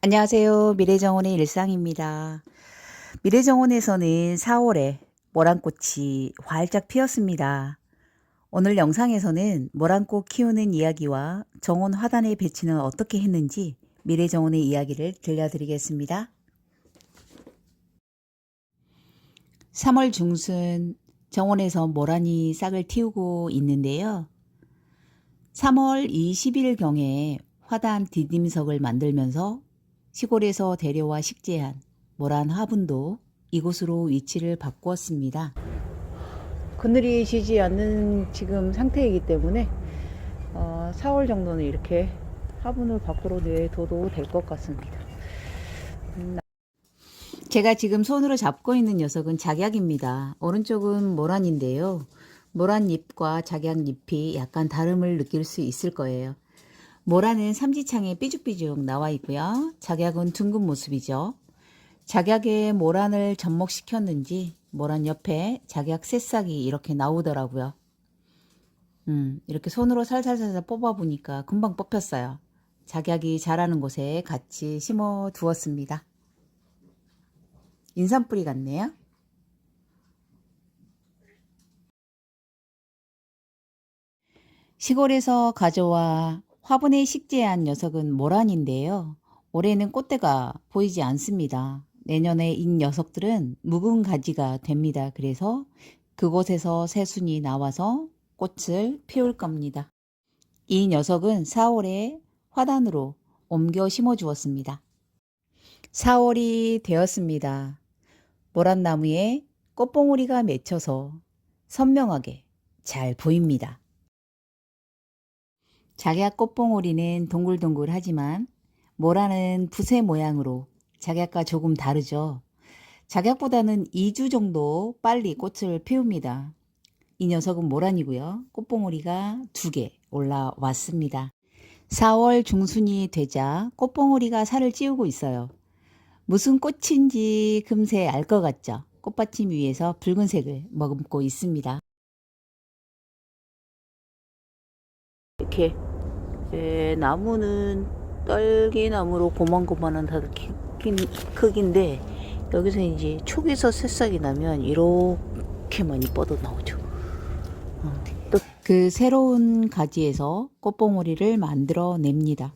안녕하세요. 미래정원의 일상입니다. 미래정원에서는 4월에 모란꽃이 활짝 피었습니다. 오늘 영상에서는 모란꽃 키우는 이야기와 정원 화단의 배치는 어떻게 했는지 미래정원의 이야기를 들려드리겠습니다. 3월 중순 정원에서 모란이 싹을 틔우고 있는데요. 3월 20일경에 화단 디딤석을 만들면서 시골에서 데려와 식재한 모란 화분도 이곳으로 위치를 바꾸었습니다. 그늘이 지지 않는 지금 상태이기 때문에 어, 4월 정도는 이렇게 화분을 밖으로 내둬도 될 것 같습니다. 음, 제가 지금 손으로 잡고 있는 녀석은 작약입니다. 오른쪽은 모란인데요. 모란 잎과 작약 잎이 약간 다름을 느낄 수 있을 거예요. 모란은 삼지창에 삐죽삐죽 나와 있고요. 작약은 둥근 모습이죠. 작약에 모란을 접목시켰는지 모란 옆에 작약 새싹이 이렇게 나오더라고요. 음, 이렇게 손으로 살살살살 뽑아보니까 금방 뽑혔어요. 작약이 자라는 곳에 같이 심어 두었습니다. 인삼뿌리 같네요. 시골에서 가져와 화분에 식재한 녀석은 모란인데요. 올해는 꽃대가 보이지 않습니다. 내년에 이 녀석들은 묵은 가지가 됩니다. 그래서 그곳에서 새순이 나와서 꽃을 피울 겁니다. 이 녀석은 4월에 화단으로 옮겨 심어 주었습니다. 4월이 되었습니다. 모란나무에 꽃봉오리가 맺혀서 선명하게 잘 보입니다. 작약 꽃봉오리는 동글동글하지만 모라는 붓의 모양으로 작약과 조금 다르죠. 작약보다는 2주 정도 빨리 꽃을 피웁니다. 이 녀석은 모란이고요. 꽃봉오리가 두 개 올라왔습니다. 4월 중순이 되자 꽃봉오리가 살을 찌우고 있어요. 무슨 꽃인지 금세 알 것 같죠? 꽃받침 위에서 붉은색을 머금고 있습니다. 이렇게 예, 나무는 딸기나무로 고만고만한 다들 큰 크기인데 여기서 이제 초기서 새싹이 나면 이렇게 많이 뻗어 나오죠. 어, 또그 새로운 가지에서 꽃봉오리를 만들어 냅니다.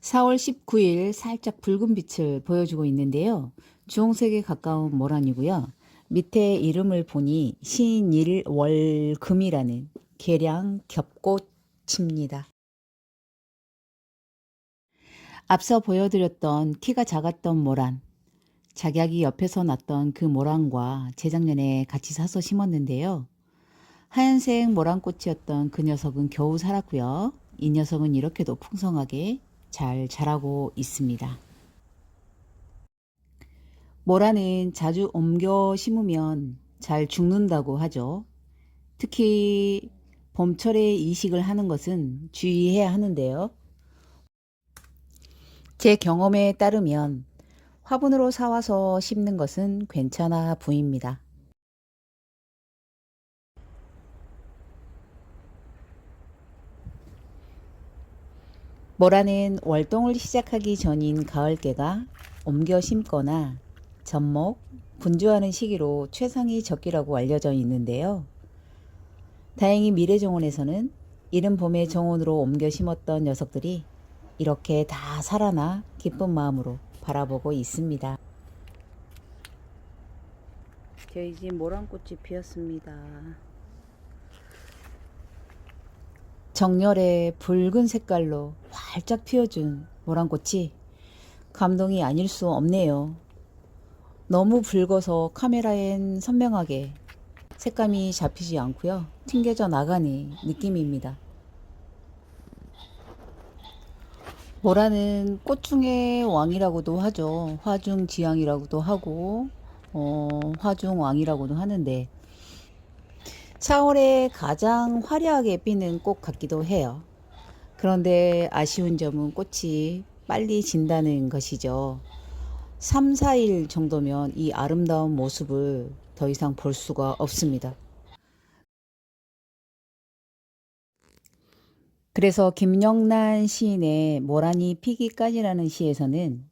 4월 19일 살짝 붉은 빛을 보여주고 있는데요. 주홍색에 가까운 모란이고요. 밑에 이름을 보니 신일월금이라는 계량 겹꽃입니다. 앞서 보여드렸던 키가 작았던 모란, 작약이 옆에서 났던 그 모란과 재작년에 같이 사서 심었는데요. 하얀색 모란꽃이었던 그 녀석은 겨우 살았고요. 이 녀석은 이렇게도 풍성하게 잘 자라고 있습니다. 모란은 자주 옮겨 심으면 잘 죽는다고 하죠. 특히 봄철에 이식을 하는 것은 주의해야 하는데요. 제 경험에 따르면 화분으로 사와서 심는 것은 괜찮아 보입니다. 모라는 월동을 시작하기 전인 가을개가 옮겨 심거나 접목, 분주하는 시기로 최상위 적기라고 알려져 있는데요. 다행히 미래정원에서는 이른 봄에 정원으로 옮겨 심었던 녀석들이 이렇게 다 살아나 기쁜 마음으로 바라보고 있습니다. 저희 집 모란꽃이 피었습니다. 정열의 붉은 색깔로 활짝 피어준 모란꽃이 감동이 아닐 수 없네요. 너무 붉어서 카메라엔 선명하게 색감이 잡히지 않고요. 튕겨져 나가는 느낌입니다. 모라는 꽃 중의 왕이라고도 하죠. 화중 지왕이라고도 하고 어, 화중 왕이라고도 하는데 4월에 가장 화려하게 피는 꽃 같기도 해요. 그런데 아쉬운 점은 꽃이 빨리 진다는 것이죠. 3, 4일 정도면 이 아름다운 모습을 더 이상 볼 수가 없습니다. 그래서 김영란 시인의 모란이 피기까지라는 시에서는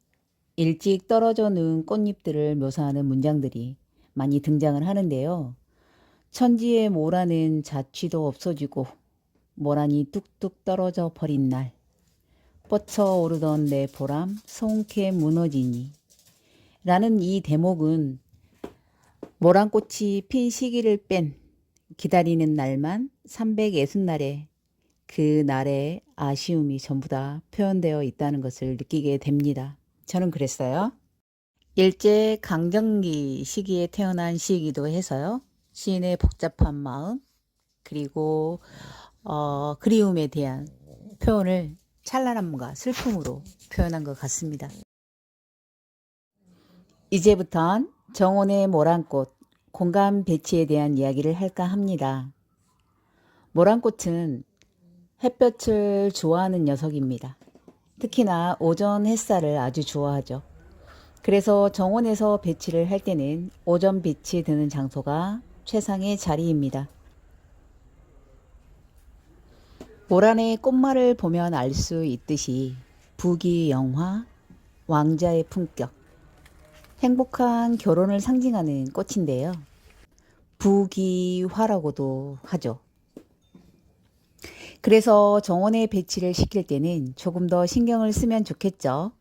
일찍 떨어져 는 꽃잎들을 묘사하는 문장들이 많이 등장을 하는데요. 천지의 모란은 자취도 없어지고 모란이 뚝뚝 떨어져 버린 날 뻗쳐 오르던 내 보람 송케 무너지니 라는 이 대목은 모란꽃이 핀 시기를 뺀 기다리는 날만 360날에 그 날의 아쉬움이 전부 다 표현되어 있다는 것을 느끼게 됩니다. 저는 그랬어요. 일제 강점기 시기에 태어난 시이기도 해서요. 시인의 복잡한 마음 그리고 어, 그리움에 대한 표현을 찬란함과 슬픔으로 표현한 것 같습니다. 이제부턴 정원의 모란꽃 공간 배치에 대한 이야기를 할까 합니다. 모란꽃은 햇볕을 좋아하는 녀석입니다. 특히나 오전 햇살을 아주 좋아하죠. 그래서 정원에서 배치를 할 때는 오전 빛이 드는 장소가 최상의 자리입니다. 모란의 꽃말을 보면 알 수 있듯이 부귀영화, 왕자의 품격, 행복한 결혼을 상징하는 꽃인데요. 부귀화라고도 하죠. 그래서 정원에 배치를 시킬 때는 조금 더 신경을 쓰면 좋겠죠.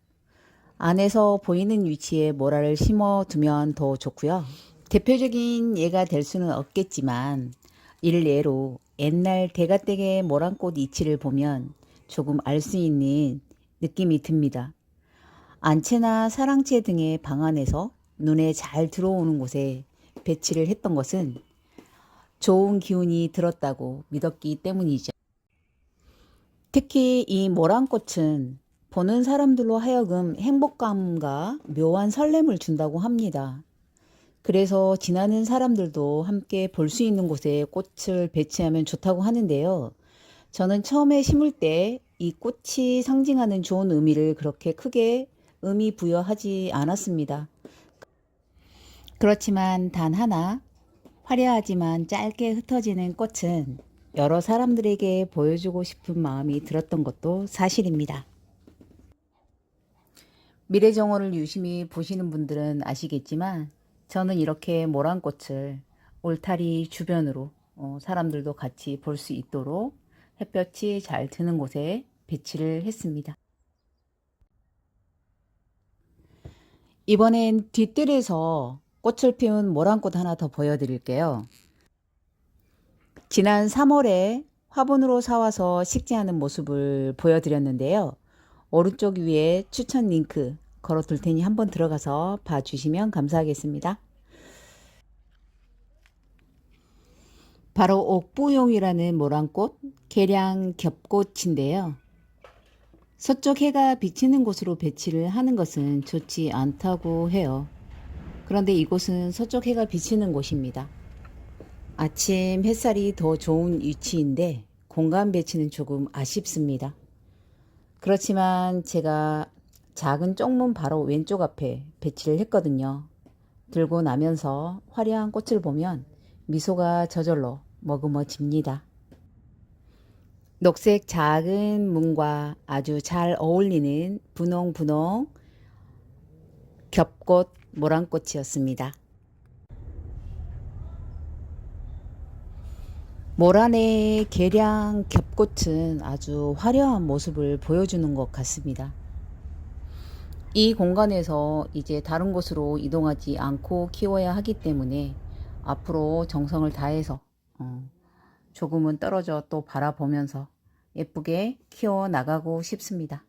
안에서 보이는 위치에 모라를 심어 두면 더 좋고요. 대표적인 예가 될 수는 없겠지만 일례로 옛날 대가댁의 모란꽃 이치를 보면 조금 알 수 있는 느낌이 듭니다. 안채나 사랑채 등의 방 안에서 눈에 잘 들어오는 곳에 배치를 했던 것은 좋은 기운이 들었다고 믿었기 때문이죠. 특히 이 모란꽃은 보는 사람들로 하여금 행복감과 묘한 설렘을 준다고 합니다. 그래서 지나는 사람들도 함께 볼 수 있는 곳에 꽃을 배치하면 좋다고 하는데요. 저는 처음에 심을 때 이 꽃이 상징하는 좋은 의미를 그렇게 크게 의미 부여하지 않았습니다. 그렇지만 단 하나 화려하지만 짧게 흩어지는 꽃은 여러 사람들에게 보여주고 싶은 마음이 들었던 것도 사실입니다. 미래정원을 유심히 보시는 분들은 아시겠지만 저는 이렇게 모란꽃을 울타리 주변으로 어, 사람들도 같이 볼 수 있도록 햇볕이 잘 드는 곳에 배치를 했습니다. 이번엔 뒷뜰에서 꽃을 피운 모란꽃 하나 더 보여드릴게요. 지난 3월에 화분으로 사와서 식재하는 모습을 보여드렸는데요. 오른쪽 위에 추천 링크 걸어둘 테니 한번 들어가서 봐주시면 감사하겠습니다. 바로 옥부용이라는 모란꽃 계량 겹꽃인데요. 서쪽 해가 비치는 곳으로 배치를 하는 것은 좋지 않다고 해요. 그런데 이곳은 서쪽 해가 비치는 곳입니다. 아침 햇살이 더 좋은 위치인데 공간 배치는 조금 아쉽습니다. 그렇지만 제가 작은 쪽문 바로 왼쪽 앞에 배치를 했거든요. 들고 나면서 화려한 꽃을 보면 미소가 저절로 머금어집니다. 녹색 작은 문과 아주 잘 어울리는 분홍분홍 겹꽃 모란꽃이었습니다. 모란의 계량 겹꽃은 아주 화려한 모습을 보여주는 것 같습니다. 이 공간에서 이제 다른 곳으로 이동하지 않고 키워야 하기 때문에 앞으로 정성을 다해서 어, 조금은 떨어져 또 바라보면서 예쁘게 키워 나가고 싶습니다.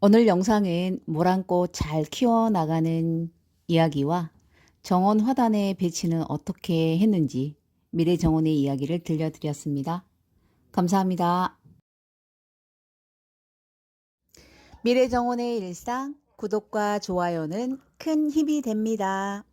오늘 영상은 모란꽃 잘 키워 나가는 이야기와 정원 화단의 배치는 어떻게 했는지 미래 정원의 이야기를 들려드렸습니다. 감사합니다. 미래 정원의 일상 구독과 좋아요는 큰 힘이 됩니다.